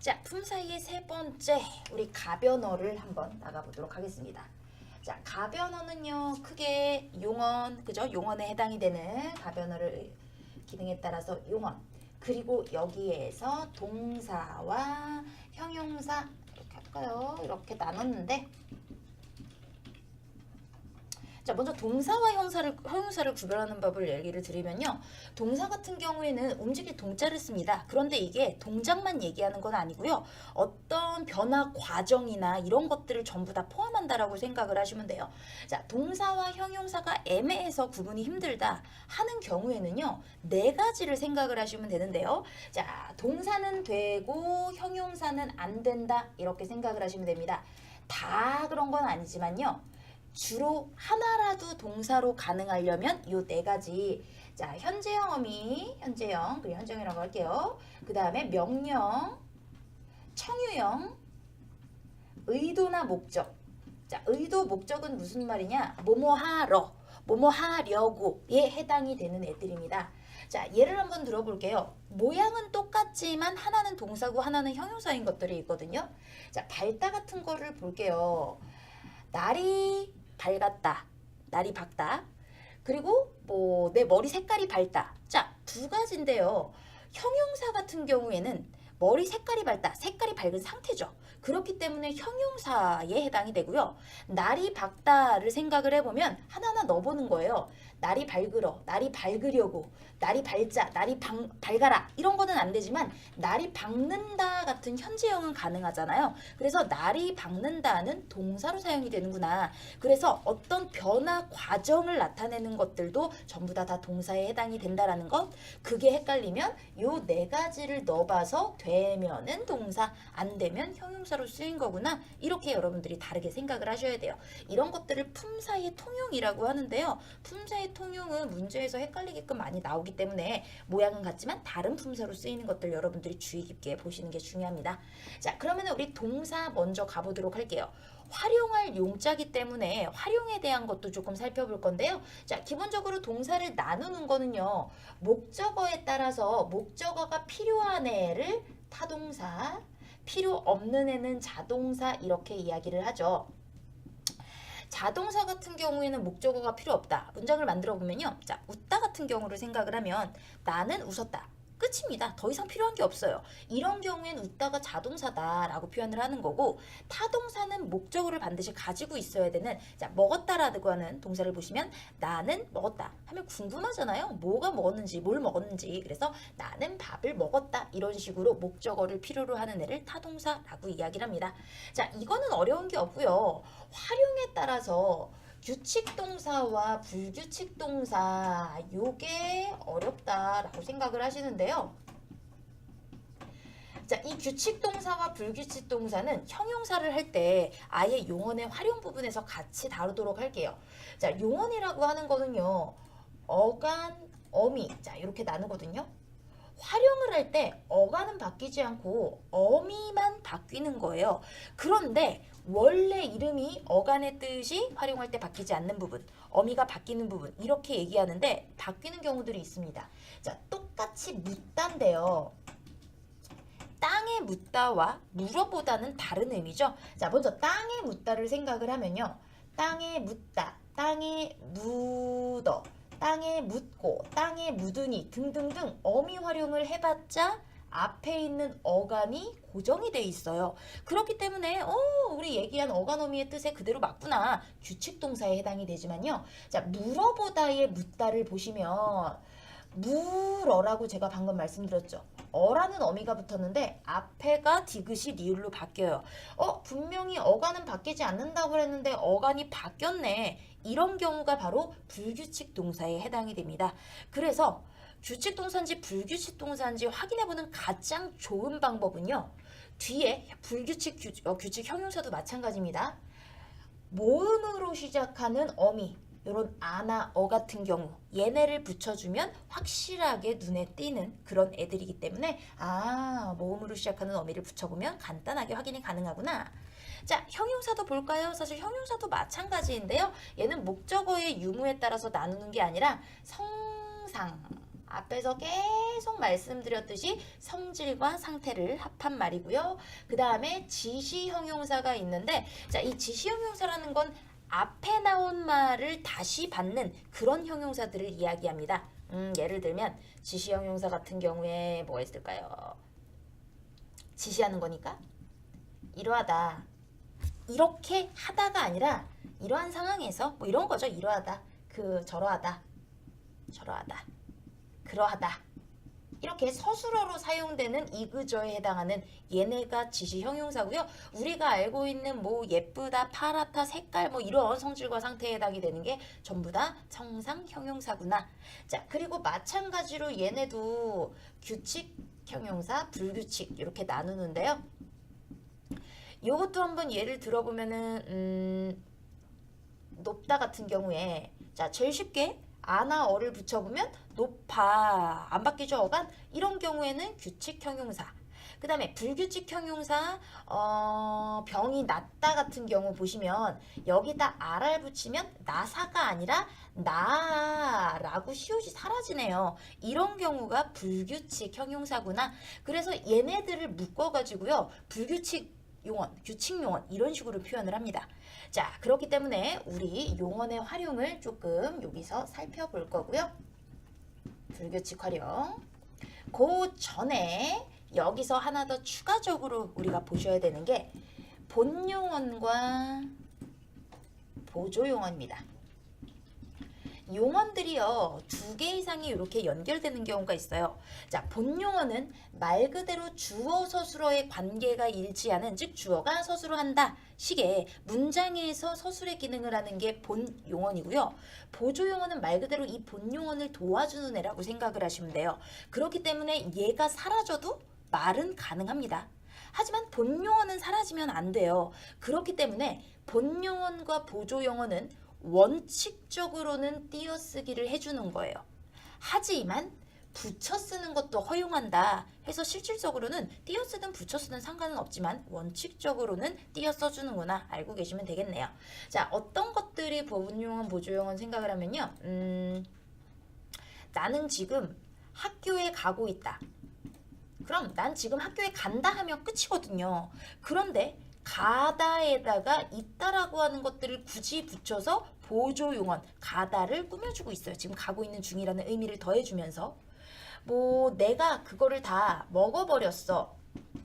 자, 품 사이의 세 번째 우리 가변어를 한번 나가보도록 하겠습니다. 자, 가변어는요 크게 용언 그죠? 용언에 해당이 되는 가변어를 기능에 따라서 용언 그리고 여기에서 동사와 형용사 이렇게 할까요? 이렇게 나눴는데 자, 먼저 동사와 형사를, 형용사를 구별하는 법을 얘기를 드리면요. 동사 같은 경우에는 움직일 동자를 씁니다. 그런데 이게 동작만 얘기하는 건 아니고요. 어떤 변화 과정이나 이런 것들을 전부 다 포함한다라고 생각을 하시면 돼요. 자, 동사와 형용사가 애매해서 구분이 힘들다 하는 경우에는요. 네 가지를 생각을 하시면 되는데요. 자, 동사는 되고 형용사는 안 된다. 이렇게 생각을 하시면 됩니다. 다 그런 건 아니지만요. 주로 하나라도 동사로 가능하려면 요 네 가지. 자 현재형 어미 현재형 그리고 현재형이라고 할게요. 그 다음에 명령 청유형 의도나 목적. 자 의도 목적은 무슨 말이냐? 뭐뭐 하러 뭐뭐 하려고에 해당이 되는 애들입니다. 자 예를 한번 들어볼게요. 모양은 똑같지만 하나는 동사고 하나는 형용사인 것들이 있거든요. 자 밝다 같은 거를 볼게요. 날이 밝았다. 날이 밝다. 그리고 뭐 내 머리 색깔이 밝다. 자, 두 가지인데요. 형용사 같은 경우에는 머리 색깔이 밝다. 색깔이 밝은 상태죠. 그렇기 때문에 형용사에 해당이 되고요. 날이 밝다를 생각을 해보면 하나하나 넣어보는 거예요. 날이 밝으러, 날이 밝으려고, 날이 밝자, 날이 밝, 밝아라 이런 거는 안 되지만 날이 밝는다 같은 현재형은 가능하잖아요. 그래서 날이 밝는다는 동사로 사용이 되는구나. 그래서 어떤 변화 과정을 나타내는 것들도 전부 다 다 동사에 해당이 된다라는 것. 그게 헷갈리면 요 네 가지를 넣어봐서 되면은 동사, 안 되면 형용사로 쓰인 거구나. 이렇게 여러분들이 다르게 생각을 하셔야 돼요. 이런 것들을 품사의 통용이라고 하는데요. 품사의 통용은 문제에서 헷갈리게끔 많이 나오기 때문에 모양은 같지만 다른 품사로 쓰이는 것들 여러분들이 주의 깊게 보시는 게 중요합니다. 자, 그러면 우리 동사 먼저 가보도록 할게요. 활용할 용자기 때문에 활용에 대한 것도 조금 살펴볼 건데요. 자, 기본적으로 동사를 나누는 거는요. 목적어에 따라서 목적어가 필요한 애를 타동사, 필요 없는 애는 자동사 이렇게 이야기를 하죠. 자동사 같은 경우에는 목적어가 필요 없다. 문장을 만들어 보면요. 자, 웃다 같은 경우를 생각을 하면 나는 웃었다. 끝입니다. 더 이상 필요한 게 없어요. 이런 경우엔 웃다가 자동사다라고 표현을 하는 거고 타동사는 목적어를 반드시 가지고 있어야 되는 자 먹었다라고 하는 동사를 보시면 나는 먹었다 하면 궁금하잖아요. 뭐가 먹었는지 뭘 먹었는지 그래서 나는 밥을 먹었다 이런 식으로 목적어를 필요로 하는 애를 타동사라고 이야기를 합니다. 자 이거는 어려운 게 없고요. 활용에 따라서 규칙 동사와 불규칙 동사 요게 어렵다라고 생각을 하시는데요. 자, 이 규칙 동사와 불규칙 동사는 형용사를 할 때 아예 용언의 활용 부분에서 같이 다루도록 할게요. 자, 용언이라고 하는 거는요. 어간, 어미. 자, 이렇게 나누거든요. 활용을 할 때 어간은 바뀌지 않고 어미만 바뀌는 거예요. 그런데 원래 이름이 어간의 뜻이 활용할 때 바뀌지 않는 부분, 어미가 바뀌는 부분 이렇게 얘기하는데 바뀌는 경우들이 있습니다. 자, 똑같이 묻다인데요. 땅에 묻다와 물어보다는 다른 의미죠. 자, 먼저 땅에 묻다를 생각을 하면요. 땅에 묻다, 땅에 묻어, 땅에 묻고, 땅에 묻으니 등등등 어미 활용을 해봤자 앞에 있는 어간이 고정이 돼 있어요. 그렇기 때문에 어 우리 얘기한 어간어미의 뜻에 그대로 맞구나. 규칙 동사에 해당이 되지만요. 자 물어보다의 묻다를 보시면 물어라고 제가 방금 말씀드렸죠. 어라는 어미가 붙었는데 앞에가 디귿이 리을로 바뀌어요. 어 분명히 어간은 바뀌지 않는다고 했는데 어간이 바뀌었네. 이런 경우가 바로 불규칙 동사에 해당이 됩니다. 그래서 규칙 동사인지 불규칙 동사인지 확인해보는 가장 좋은 방법은요. 뒤에 불규칙 규, 어, 규칙 형용사도 마찬가지입니다. 모음으로 시작하는 어미 이런 아나 어 같은 경우 얘네를 붙여주면 확실하게 눈에 띄는 그런 애들이기 때문에 아 모음으로 시작하는 어미를 붙여보면 간단하게 확인이 가능하구나. 자 형용사도 볼까요? 사실 형용사도 마찬가지인데요. 얘는 목적어의 유무에 따라서 나누는 게 아니라 성상 앞에서 계속 말씀드렸듯이 성질과 상태를 합한 말이고요. 그 다음에 지시 형용사가 있는데, 자, 이 지시 형용사라는 건 앞에 나온 말을 다시 받는 그런 형용사들을 이야기합니다. 음, 예를 들면 지시 형용사 같은 경우에 뭐가 있을까요? 지시하는 거니까 이러하다. 이렇게 하다가 아니라 이러한 상황에서 뭐 이런 거죠. 이러하다. 그 저러하다. 저러하다. 그러하다. 이렇게 서술어로 사용되는 이그저에 해당하는 얘네가 지시 형용사고요. 우리가 알고 있는 뭐 예쁘다, 파랗다, 색깔 뭐 이런 성질과 상태에 해당이 되는 게 전부 다 청상 형용사구나. 자, 그리고 마찬가지로 얘네도 규칙 형용사, 불규칙 이렇게 나누는데요. 요것도 한번 예를 들어보면은 음, 높다 같은 경우에 자 제일 쉽게 아나 어를 붙여보면 높아 안 바뀌죠? 어간 이런 경우에는 규칙 형용사. 그 다음에 불규칙 형용사 어, 병이 낫다 같은 경우 보시면 여기다 알을 붙이면 나사가 아니라 나라고 시옷이 사라지네요. 이런 경우가 불규칙 형용사구나. 그래서 얘네들을 묶어가지고요. 불규칙 용언, 규칙 용언 이런 식으로 표현을 합니다. 자, 그렇기 때문에 우리 용언의 활용을 조금 여기서 살펴볼 거고요. 불규칙 활용. 그 전에 여기서 하나 더 추가적으로 우리가 보셔야 되는 게 본용언과 보조용언입니다. 용언들이요 두 개 이상이 이렇게 연결되는 경우가 있어요. 자 본 용어는 말 그대로 주어 서술어의 관계가 일치하는 즉 주어가 서술어한다 식의 문장에서 서술의 기능을 하는 게 본 용언이고요. 보조용어는 말 그대로 이 본 용언을 도와주는 애라고 생각을 하시면 돼요. 그렇기 때문에 얘가 사라져도 말은 가능합니다. 하지만 본 용어는 사라지면 안 돼요. 그렇기 때문에 본 용어과 보조 용어는 원칙적으로는 띄어쓰기를 해주는 거예요. 하지만 붙여 쓰는 것도 허용한다 해서 실질적으로는 띄어 쓰든 붙여 쓰든 상관은 없지만 원칙적으로는 띄어 써주는구나 알고 계시면 되겠네요. 자 어떤 것들이 보분용언 보조용언 생각을 하면요. 음, 나는 지금 학교에 가고 있다. 그럼 난 지금 학교에 간다 하면 끝이거든요. 그런데 가다에다가 있다라고 하는 것들을 굳이 붙여서 보조 용언 가다를 꾸며주고 있어요. 지금 가고 있는 중이라는 의미를 더해주면서 뭐 내가 그거를 다 먹어버렸어.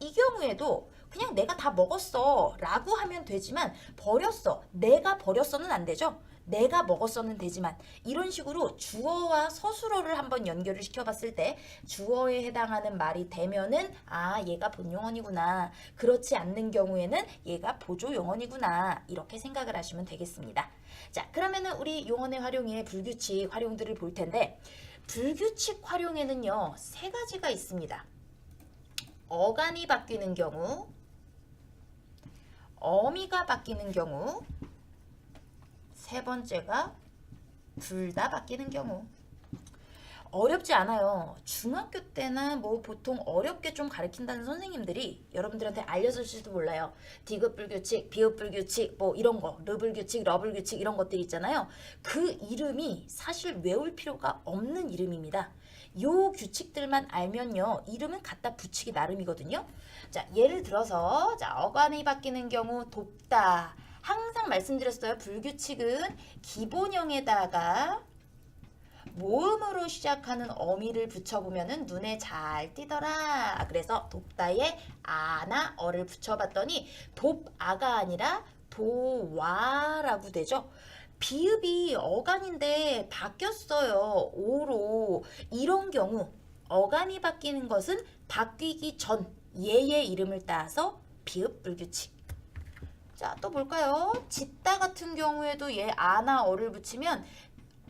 이 경우에도 그냥 내가 다 먹었어 라고 하면 되지만 버렸어. 내가 버렸어는 안 되죠. 내가 먹었어는 되지만 이런 식으로 주어와 서술어를 한번 연결을 시켜봤을 때 주어에 해당하는 말이 되면은 아 얘가 본용언이구나. 그렇지 않는 경우에는 얘가 보조용언이구나. 이렇게 생각을 하시면 되겠습니다. 자 그러면은 우리 용언의 활용에 불규칙 활용들을 볼 텐데 불규칙 활용에는요 세 가지가 있습니다. 어간이 바뀌는 경우 어미가 바뀌는 경우 세 번째가 둘 다 바뀌는 경우. 어렵지 않아요. 중학교 때나 뭐 보통 어렵게 좀 가르친다는 선생님들이 여러분들한테 알려줄지도 몰라요. 디귿 불 규칙, 비읍 불 규칙, 뭐 이런 거, 르불 규칙, 러불 규칙 이런 것들 있잖아요. 그 이름이 사실 외울 필요가 없는 이름입니다. 요 규칙들만 알면요. 이름은 갖다 붙이기 나름이거든요. 자, 예를 들어서 자, 어간이 바뀌는 경우 돕다. 항상 말씀드렸어요. 불규칙은 기본형에다가 모음으로 시작하는 어미를 붙여보면 눈에 잘 띄더라. 그래서 돕다에 아나 어를 붙여봤더니 돕아가 아니라 도와라고 되죠. 비읍이 어간인데 바뀌었어요. 오로. 이런 경우 어간이 바뀌는 것은 바뀌기 전 얘의 이름을 따서 비읍 불규칙. 자, 또 볼까요? 짓다 같은 경우에도 얘 아나 어를 붙이면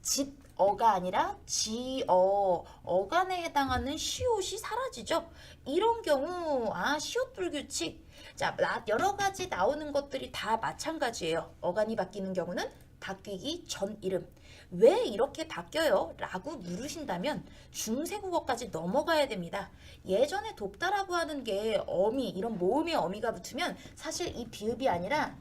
짓 어가 아니라 지어 어간에 해당하는 시옷이 사라지죠. 이런 경우 아 시옷 불규칙 자 나- 여러 가지 나오는 것들이 다 마찬가지예요. 어간이 바뀌는 경우는 바뀌기 전 이름 왜 이렇게 바뀌어요? 라고 물으신다면 중세국어까지 넘어가야 됩니다. 예전에 돕다라고 하는 게 어미 이런 모음의 어미가 붙으면 사실 이 비읍이 아니라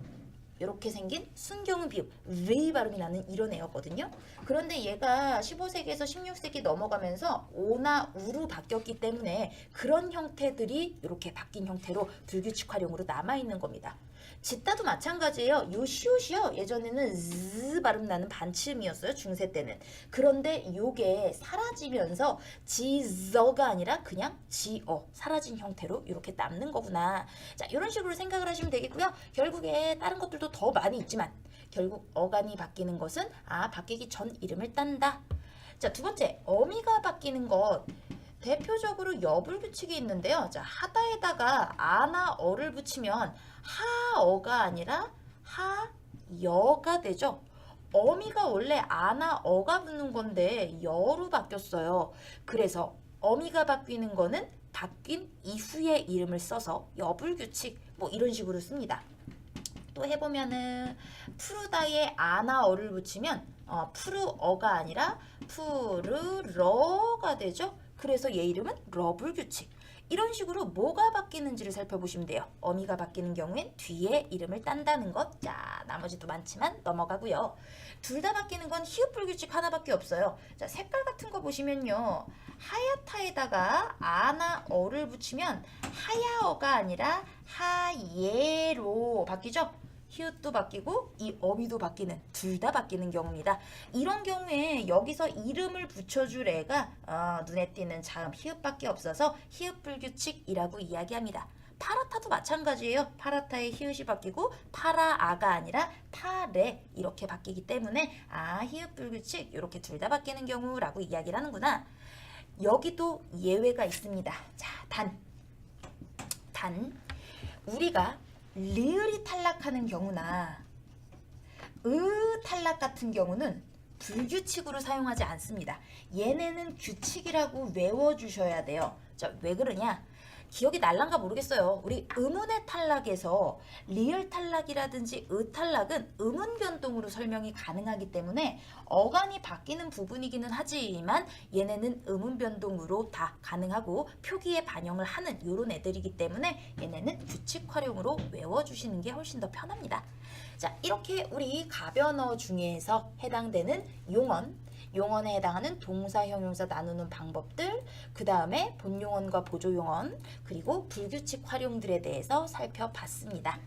이렇게 생긴 순경은 비읍 웨이 발음이 나는 이런 애였거든요. 그런데 얘가 15세기에서 16세기 넘어가면서 오나 우로 바뀌었기 때문에 그런 형태들이 이렇게 바뀐 형태로 불규칙 활용으로 남아 있는 겁니다. 짓다도 마찬가지예요. 요 시옷이요. 예전에는 즈 발음 나는 반치음이었어요. 중세 때는. 그런데 요게 사라지면서 지저가 아니라 그냥 지어 사라진 형태로 이렇게 남는 거구나. 자, 이런 식으로 생각을 하시면 되겠고요. 결국에 다른 것들도 더 많이 있지만 결국 어간이 바뀌는 것은 아, 바뀌기 전 이름을 딴다. 자, 두 번째. 어미가 바뀌는 것. 대표적으로 여불 규칙이 있는데요. 자, 하다에다가 아나 어를 붙이면 하어가 아니라 하여가 되죠. 어미가 원래 아나 어가 붙는 건데 여로 바뀌었어요. 그래서 어미가 바뀌는 거는 바뀐 이후에 이름을 써서 여불 규칙 뭐 이런 식으로 씁니다. 또 해보면은 푸르다에 아나어를 붙이면 어, 푸르어가 아니라 푸르러가 되죠. 그래서 얘 이름은 러블 규칙. 이런 식으로 뭐가 바뀌는지를 살펴보시면 돼요. 어미가 바뀌는 경우엔 뒤에 이름을 딴다는 것. 자, 나머지도 많지만 넘어가고요. 둘 다 바뀌는 건 히읗 불 규칙 하나밖에 없어요. 자, 색깔 같은 거 보시면요. 하얗다에다가 아나 어를 붙이면 하야어가 아니라 하예로 바뀌죠? 히읗도 바뀌고 이 어미도 바뀌는 둘 다 바뀌는 경우입니다. 이런 경우에 여기서 이름을 붙여줄 애가 어, 눈에 띄는 자음 히읗밖에 없어서 히읗 불규칙이라고 이야기합니다. 파라타도 마찬가지예요. 파라타의 히읗이 바뀌고 파라아가 아니라 파레 이렇게 바뀌기 때문에 아 히읗 불규칙 이렇게 둘 다 바뀌는 경우라고 이야기를 하는구나. 여기도 예외가 있습니다. 자, 단. 단. 우리가 리을이 탈락하는 경우나 으 탈락 같은 경우는 불규칙으로 사용하지 않습니다. 얘네는 규칙이라고 외워주셔야 돼요. 자, 왜 그러냐? 기억이 날란가 모르겠어요. 우리 의문의 탈락에서 리을 탈락이라든지 의 탈락은 의문 변동으로 설명이 가능하기 때문에 어간이 바뀌는 부분이기는 하지만 얘네는 의문 변동으로 다 가능하고 표기에 반영을 하는 이런 애들이기 때문에 얘네는 규칙 활용으로 외워주시는 게 훨씬 더 편합니다. 자, 이렇게 우리 가변어 중에서 해당되는 용언, 용언에 해당하는 동사, 형용사 나누는 방법들, 그 다음에 본용언과 보조용언, 그리고 불규칙 활용들에 대해서 살펴봤습니다.